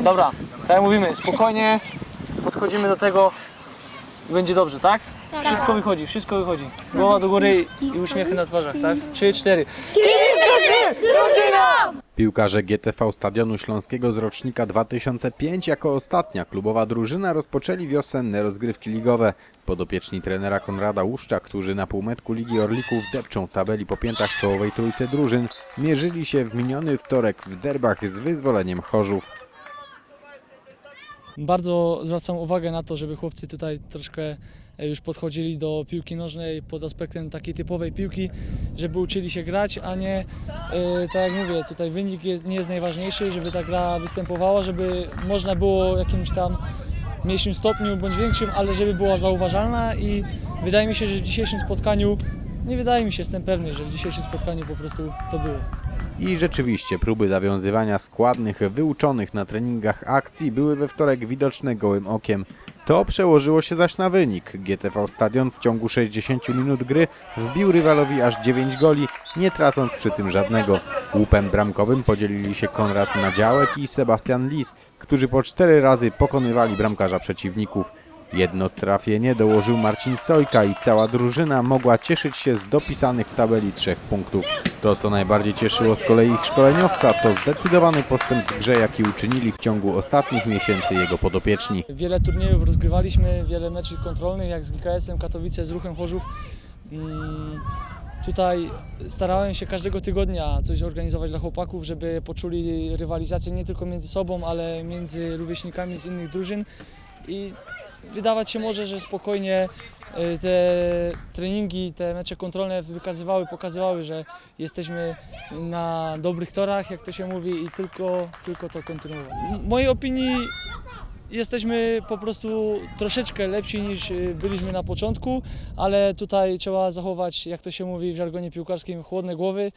Dobra, tak jak mówimy, spokojnie podchodzimy do tego i będzie dobrze, tak? Wszystko wychodzi, wszystko wychodzi. Głowa do góry i uśmiechy na twarzach, tak? Trzy, cztery. Piłkarze GTV Stadionu Śląskiego z rocznika 2005 jako ostatnia klubowa drużyna rozpoczęli wiosenne rozgrywki ligowe. Podopieczni trenera Konrada Łuszcza, którzy na półmetku Ligi Orlików depczą tabeli po piętach czołowej trójce drużyn, mierzyli się w miniony wtorek w derbach z wyzwoleniem Chorzów. Bardzo zwracam uwagę na to, żeby chłopcy tutaj troszkę już podchodzili do piłki nożnej pod aspektem takiej typowej piłki, żeby uczyli się grać, a nie, e, tak jak mówię, tutaj wynik nie jest najważniejszy, żeby ta gra występowała, żeby można było jakimś tam mniejszym stopniu bądź większym, ale żeby była zauważalna i wydaje mi się, że w dzisiejszym spotkaniu, nie wydaje mi się, jestem pewny, że w dzisiejszym spotkaniu po prostu to było. I rzeczywiście próby zawiązywania składnych, wyuczonych na treningach akcji były we wtorek widoczne gołym okiem. To przełożyło się zaś na wynik. GTV Stadion w ciągu 60 minut gry wbił rywalowi aż 9 goli, nie tracąc przy tym żadnego. Łupem bramkowym podzielili się Konrad Nadziałek i Sebastian Lis, którzy po cztery razy pokonywali bramkarza przeciwników. Jedno trafienie dołożył Marcin Sojka i cała drużyna mogła cieszyć się z dopisanych w tabeli trzech punktów. To, co najbardziej cieszyło z kolei ich szkoleniowca, to zdecydowany postęp w grze, jaki uczynili w ciągu ostatnich miesięcy jego podopieczni. Wiele turniejów rozgrywaliśmy, wiele meczów kontrolnych, jak z GKS-em Katowice, z Ruchem Chorzów. Mm, Tutaj starałem się każdego tygodnia coś organizować dla chłopaków, żeby poczuli rywalizację nie tylko między sobą, ale między rówieśnikami z innych drużyn. I wydawać się może, że spokojnie e, te treningi, te mecze kontrolne wykazywały, pokazywały, że jesteśmy na dobrych torach, jak to się mówi, i tylko, tylko to kontynuować. W mojej opinii jesteśmy po prostu troszeczkę lepsi niż y, byliśmy na początku, ale tutaj trzeba zachować, jak to się mówi w żargonie piłkarskim, chłodne głowy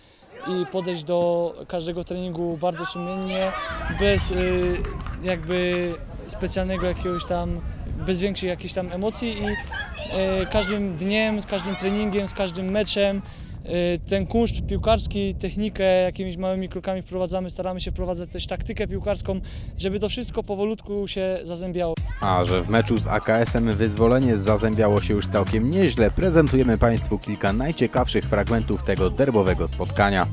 i podejść do każdego treningu bardzo sumiennie, bez y, jakby specjalnego jakiegoś tam, bez większych jakichś tam emocji i y, każdym dniem, z każdym treningiem, z każdym meczem y, ten kunszt piłkarski, technikę, jakimiś małymi krokami wprowadzamy, staramy się wprowadzać też taktykę piłkarską, żeby to wszystko powolutku się zazębiało. A że w meczu z AKS-em wyzwolenie zazębiało się już całkiem nieźle, prezentujemy Państwu kilka najciekawszych fragmentów tego derbowego spotkania.